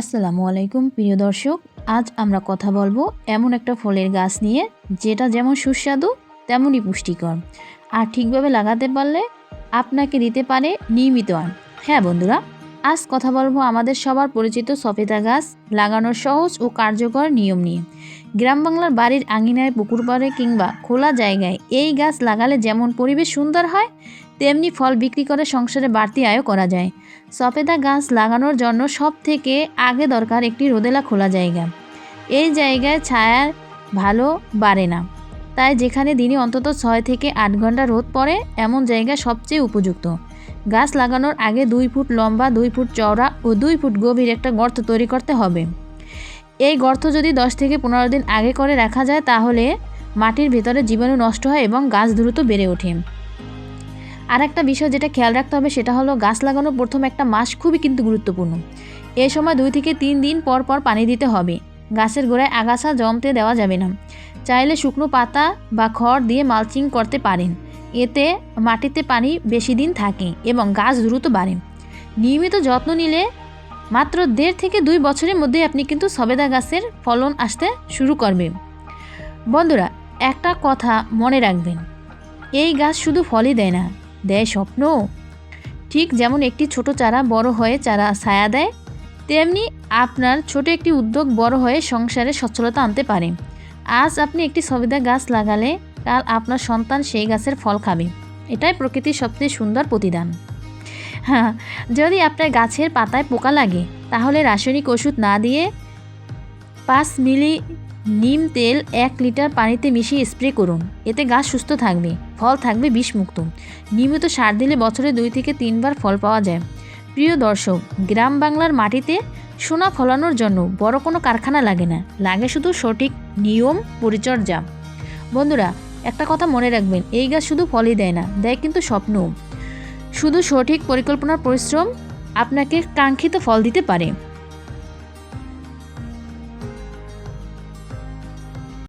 আসসালামু আলাইকুম, প্রিয় দর্শক। আজ আমরা কথা বলব এমন একটা ফলের গাছ নিয়ে, যেটা যেমন সুস্বাদু, তেমনই পুষ্টিকর। আর ঠিকভাবে লাগাতে পারলে আপনাকে দিতে পারে নিয়মিত আন হ্যাঁ বন্ধুরা আজ কথা বলব আমাদের সবার পরিচিত সফেদা গাছ, লাগানোর সহজ ও কার্যকর নিয়ম নিয়ে। গ্রাম বাংলার বাড়ির আঙিনায়, পুকুর পাড়ে কিংবা খোলা জায়গায় এই গাছ লাগালে যেমন পরিবেশ সুন্দর হয়, তেমনি ফল বিক্রি করে সংসারে বাড়তি আয়ও করা যায়। সফেদা গাছ লাগানোর জন্য সব থেকে আগে দরকার একটি রোদেলা খোলা জায়গা। এই জায়গায় ছায়ার ভালো বাড়ে না। তাই যেখানে দিনে অন্তত ছয় থেকে আট ঘণ্টা রোদ পড়ে, এমন জায়গা সবচেয়ে উপযুক্ত। গাছ লাগানোর আগে দুই ফুট লম্বা, দুই ফুট চওড়া ও দুই ফুট গভীর একটা গর্ত তৈরি করতে হবে। এই গর্ত যদি দশ থেকে পনেরো দিন আগে করে রাখা যায়, তাহলে মাটির ভেতরে জীবাণু নষ্ট হয় এবং গাছ দ্রুত বেড়ে ওঠে। আর একটা বিষয় যেটা খেয়াল রাখতে হবে, সেটা হলো গাছ লাগানোর প্রথম একটা মাস খুবই কিন্তু গুরুত্বপূর্ণ। এ সময় দুই থেকে তিন দিন পর পর পানি দিতে হবে। গাছের গোড়ায় আগাছা জমতে দেওয়া যাবে না। চাইলে শুকনো পাতা বা খড় দিয়ে মালচিং করতে পারেন। এতে মাটিতে পানি বেশি দিন থাকে এবং গাছ দ্রুত বাড়ে। নিয়মিত যত্ন নিলে মাত্র দেড় থেকে দুই বছরের মধ্যেই আপনি কিন্তু সবেদা গাছের ফলন আসতে শুরু করবে। বন্ধুরা, একটা কথা মনে রাখবেন, এই গাছ শুধু ফলই দেয় না, দেয় স্বপ্ন ঠিক যেমন একটি ছোট চারা বড় হয়ে চারা ছায়া দেয়, তেমনি আপনার ছোট একটি উদ্যোগ বড় হয়ে সংসারে সচ্ছলতা আনতে পারে। আজ আপনি একটি সবেদা গাছ লাগালে কাল আপনার সন্তান সেই গাছের ফল খাবে। এটাই প্রকৃতির সবচেয়ে সুন্দর প্রতিদান। হ্যাঁ যদি আপনার গাছের পাতায় পোকা লাগে, তাহলে রাসায়নিক ওষুধ না দিয়ে পাঁচ মিলি নিম তেল এক লিটার পানিতে মিশিয়ে স্প্রে করুন। এতে গাছ সুস্থ থাকবে, ফল থাকবে বিষমুক্ত। নিয়মিত সার দিলে বছরে দুই থেকে তিনবার ফল পাওয়া যায়। প্রিয় দর্শক, গ্রাম বাংলার মাটিতে সোনা ফলানোর জন্য বড় কোনো কারখানা লাগে না। লাগে শুধু সঠিক নিয়ম, পরিচর্যা। বন্ধুরা, একটা কথা মনে রাখবেন, এই গাছ শুধু ফলই দেয় না, দেয় কিন্তু স্বপ্ন শুধু সঠিক পরিকল্পনার পরিশ্রম আপনাকে কাঙ্ক্ষিত ফল দিতে পারে।